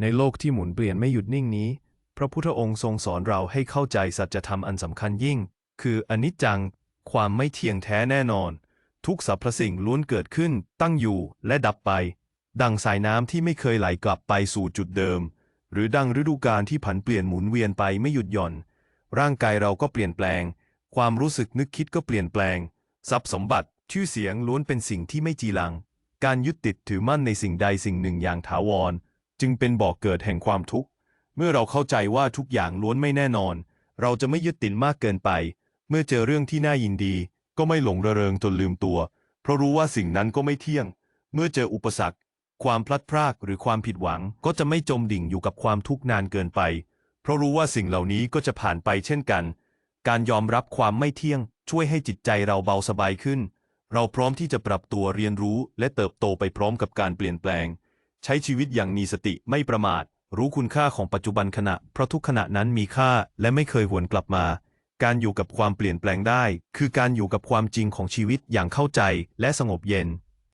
ในโลกที่หมุนเปลี่ยนไม่หยุดนิ่งนี้ พระพุทธองค์ทรงสอนเราให้เข้าใจสัจธรรมอันสำคัญยิ่ง คืออนิจจัง ความไม่เที่ยงแท้แน่นอน ทุกสรรพสิ่งล้วนเกิดขึ้น ตั้งอยู่และดับไป ดังสายน้ำที่ไม่เคยไหลกลับไปสู่จุดเดิม หรือดังฤดูกาลที่ผันเปลี่ยนหมุนเวียนไปไม่หยุดหย่อน ร่างกายเราก็เปลี่ยนแปลง ความรู้สึกนึกคิดก็เปลี่ยนแปลง ทรัพย์สมบัติชื่อเสียงล้วนเป็นสิ่งที่ไม่จีรัง การยึดติดถือมั่นในสิ่งใดสิ่งหนึ่งอย่างถาวร จึงเป็นบ่อกเกิดแห่งความทุกข์ เมื่อเราเข้าใจว่าทุกอย่างล้วนไม่แน่นอน เราจะไม่ยึดติดมากเกินไป เมื่อเจอเรื่องที่น่ายินดี ก็ไม่หลงระเริงจนลืมตัว เพราะรู้ว่าสิ่งนั้นก็ไม่เที่ยง เมื่อเจออุปสรรค ความพลัดพรากหรือความผิดหวังก็จะไม่จมดิ่งอยู่กับความทุกข์นานเกินไป เพราะรู้ว่าสิ่งเหล่านี้ก็จะผ่านไปเช่นกัน การยอมรับความไม่เที่ยง ช่วยให้จิตใจเราเบาสบายขึ้น เราพร้อมที่จะปรับตัวเรียนรู้และเติบโตไปพร้อมกับการเปลี่ยนแปลง ใช้ชีวิตอย่างมีสติไม่ประมาท รู้คุณค่าของปัจจุบันขณะ เพราะทุกขณะนั้นมีค่าและไม่เคยหวนกลับมา การอยู่กับความเปลี่ยนแปลงได้ คือการอยู่กับความจริงของชีวิตอย่างเข้าใจและสงบเย็น